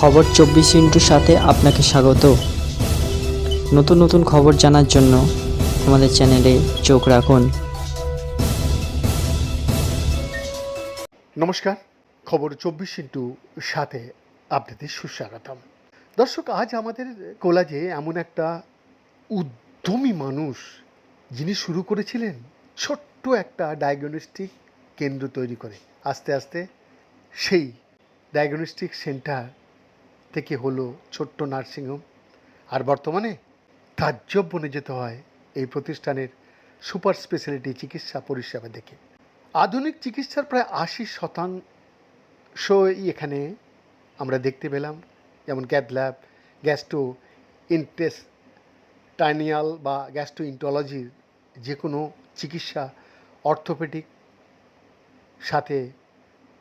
খবর চব্বিশ ইন্টুর সাথে আপনাকে স্বাগত। নতুন নতুন খবর জানার জন্য আমাদের চ্যানেলে চোখ রাখুন। নমস্কার, খবর চব্বিশ ইন্টু সাথে আপনাদের সুস্বাগতম। দর্শক, আজ আমাদের কোলাজে এমন একটা উদ্যমী মানুষ যিনি শুরু করেছিলেন ছোট্ট একটা ডায়াগনস্টিক কেন্দ্র তৈরি করে। আস্তে আস্তে সেই ডায়াগনস্টিক সেন্টার থেকে হলো ছোট্ট নার্সিংহোম। আর বর্তমানে তাজ্জব বনে যেতে হয় এই প্রতিষ্ঠানের সুপার স্পেশালিটি চিকিৎসা পরিষেবা দেখে। আধুনিক চিকিৎসার প্রায় আশি শতাংশই এখানে আমরা দেখতে পেলাম, যেমন ক্যাথল্যাব গ্যাস্ট্রো ইন্টেস্টাইনিয়াল বা গ্যাস্ট্রো ইন্টোলজির যে কোনো চিকিৎসা, অর্থোপেডিক, সাথে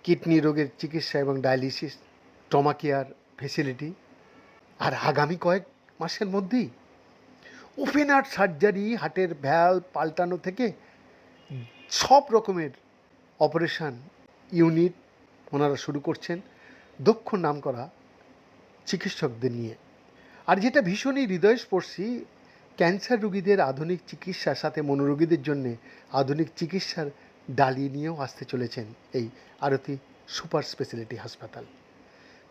কিডনি রোগের চিকিৎসা এবং ডায়ালিসিস ট্রমা কেয়ার ফেসিলিটি আর আগামী কয়েক মাসের মধ্যেই ওপেন হার্ট সার্জারি হার্টের ভ্যাল পাল্টানো থেকে সব রকমের অপারেশন ইউনিট ওনারা শুরু করছেন, দক্ষ নাম করা চিকিৎসকদের নিয়ে। আর যেটা ভীষণই হৃদয়স্পর্শী, ক্যান্সার রোগীদের আধুনিক চিকিৎসার সাথে মনোরোগীদের জন্যে আধুনিক চিকিৎসার ডালি নিয়েও আসতে চলেছেন এই আরতি সুপার স্পেশালিটি হাসপাতাল।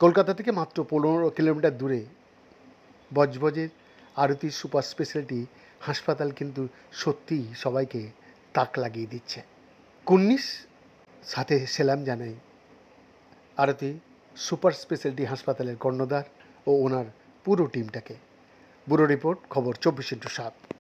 কলকাতা থেকে মাত্র পনেরো কিলোমিটার দূরে বজবজের আরতি সুপার স্পেশালিটি হাসপাতাল কিন্তু সত্যিই সবাইকে তাক লাগিয়ে দিচ্ছে। কুন্নিস সাথে সেলাম জানাই আরতি সুপার স্পেশালিটি হাসপাতালের কর্ণধার ও ওনার পুরো টিমটাকে। ব্যুরো রিপোর্ট, খবর চব্বিশ ইন্টু সাত।